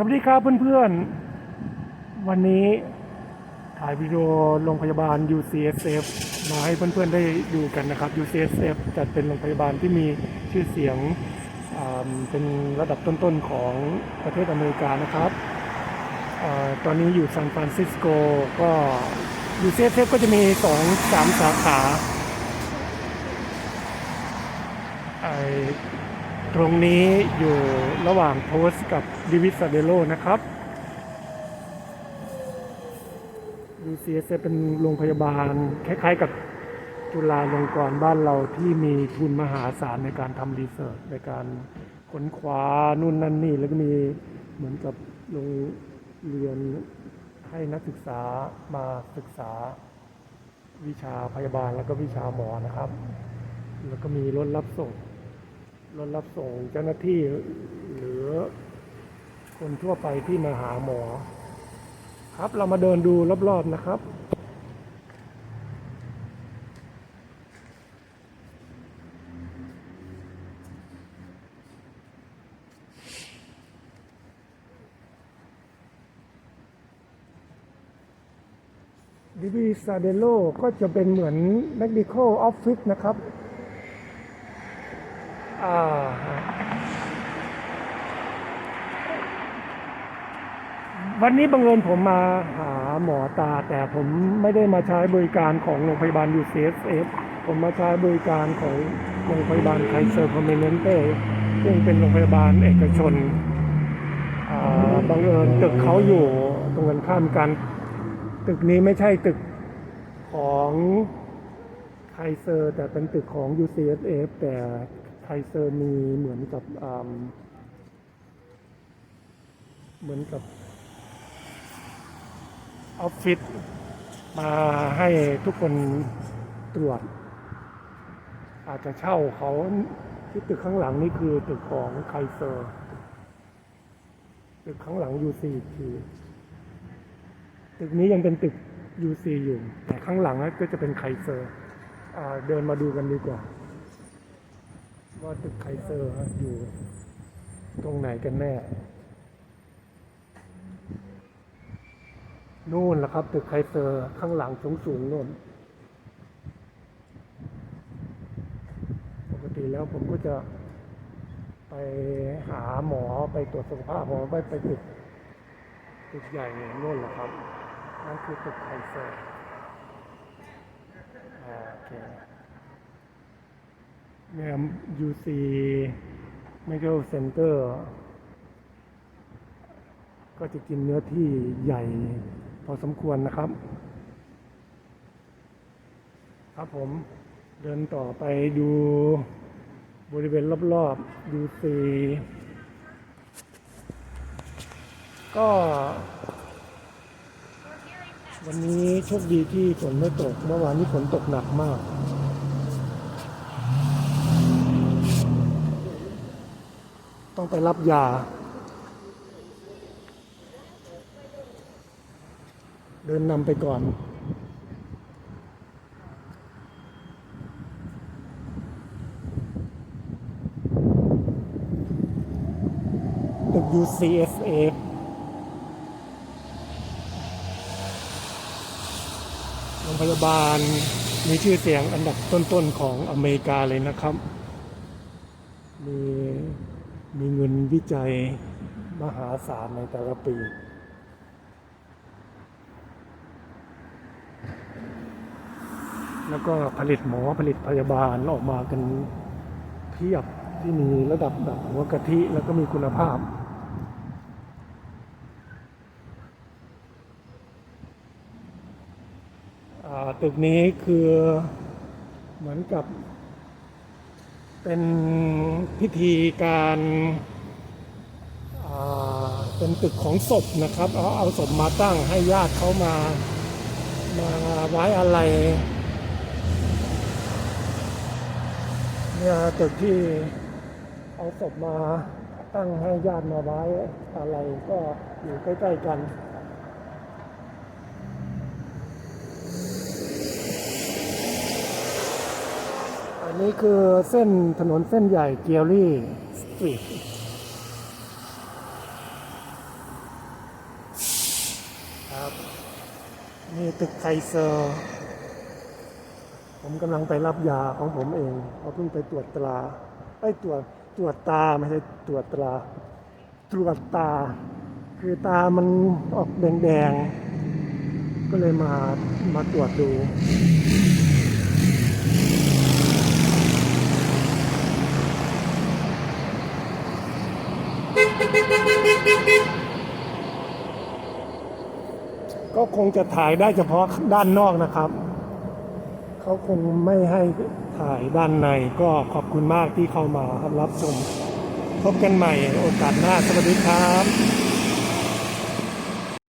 สวัสดีครับเพื่อนๆ วันนี้ถ่ายวิดีโอโรงพยาบาล UCSF มาให้เพื่อนๆได้ดูกันนะครับ UCSF จัดเป็นโรงพยาบาลที่มีชื่อเสียงเป็นระดับต้นๆของประเทศอเมริกานะครับอตอนนี้อยู่ซานฟรานซิสโกก็ UCSF ก็จะมีสองสามสาขาไอ ตรงนี้อยู่ระหว่างโพสกับดิวิสเดโลนะครับ UCS เป็นโรงพยาบาล คล้ายๆกับจุฬาลงกรณ์บ้านเราที่มีทุนมหาศาลในการทำรีเสิร์ชในการค้นคว้านู่นนั่นนี่ แล้วก็มีเหมือนกับโรงเรียนให้นักศึกษามาศึกษาวิชาพยาบาลแล้วก็วิชาหมอนะครับ แล้วก็มีรถรับส่ง รถรับส่งเจ้าหน้าที่หรือคนทั่วไปที่มาหาหมอ ครับเรามาเดินดูรอบๆนะครับ ดิวิซาเดโลก็จะเป็นเหมือน medical office นะครับ อ่าวันนี้บังเอิญผมมาหาหมอตา แต่ผมไม่ได้มาใช้บริการของโรงพยาบาล UCSF ผมมาใช้บริการของโรงพยาบาลไคเซอร์พอมเมนเต้ซึ่งเป็นโรงพยาบาลเอกชนบังเอิญตึกเขาอยู่ตรงกันข้ามกัน ตึกนี้ไม่ใช่ตึกของไคเซอร์ แต่เป็นตึกของ UCSF แต่ ไคเซอร์มีเหมือนกับเหมือนกับออฟฟิศมาให้ทุกคนตรวจ อาจจะเช่าเขาที่ตึกข้างหลังนี่คือตึกของไคเซอร์ ตึกข้างหลัง UC อีกทีตึกนี้ยังเป็นตึก UC อยู่ แต่ข้างหลังก็จะเป็นไคเซอร์เดินมาดูกันดีกว่า ว่าตึกไคเซอร์อยู่ตรงไหนกันแน่ นู่นแหละครับ ตึกไคเซอร์ข้างหลังสูงสูงนู่น ปกติแล้วผมก็จะไปหาหมอไปตรวจสุขภาพหมอไปไปตึกตึกใหญ่นู่นแหละครับ นั่นคือตึกไคเซอร์อ่าโอเค เนี่ย UC Medical Center ก็จะกินเนื้อที่ใหญ่พอสมควรนะครับ ครับผมเดินต่อไปดูบริเวณรอบๆ UC ก็วันนี้โชคดีที่ฝนไม่ตก เมื่อวานนี้ฝนตกหนักมาก ต้อง ไปรับยา เดินนำไปก่อนตึก UCSF โรงพยาบาลมีชื่อเสียงอันดับต้นๆของอเมริกาเลยนะครับ มี มีเงินวิจัยมหาศาลในแต่ละปี แล้วก็ผลิตหมอผลิตพยาบาลออกมากันเพียบที่มีระดับแบบหัวกะทิแล้วก็มีคุณภาพ ตึกนี้คือเหมือนกับ เป็นพิธีการาเป็นตึกของศพนะครับเอาเอาศพมาตั้งให้ญาติเขามามาไว้อะไรเนี่ยตึกที่เอาศพมาตั้งให้ญาติมาไว้อะไรก็อยู่ใกล้ ๆ กัน นี้คือเส้นถนนเส้นใหญ่เกียรี่สตรีทครับนี่ตึกไทเซอร์ ผมกำลังไปรับยาของผมเองเขาเพิ่งไปตรวจตราไปตรวจตรวจตาไม่ใช่ตรวจตรา ตรวจตา คือตามันออกแดงๆ ก็เลยมามาตรวจดู ก็คงจะถ่ายได้เฉพาะด้านนอกนะครับ เขาคงไม่ให้ถ่ายด้านในก็ขอบคุณมากที่เข้ามารับชม พบกันใหม่โอกาสหน้า สวัสดีครับ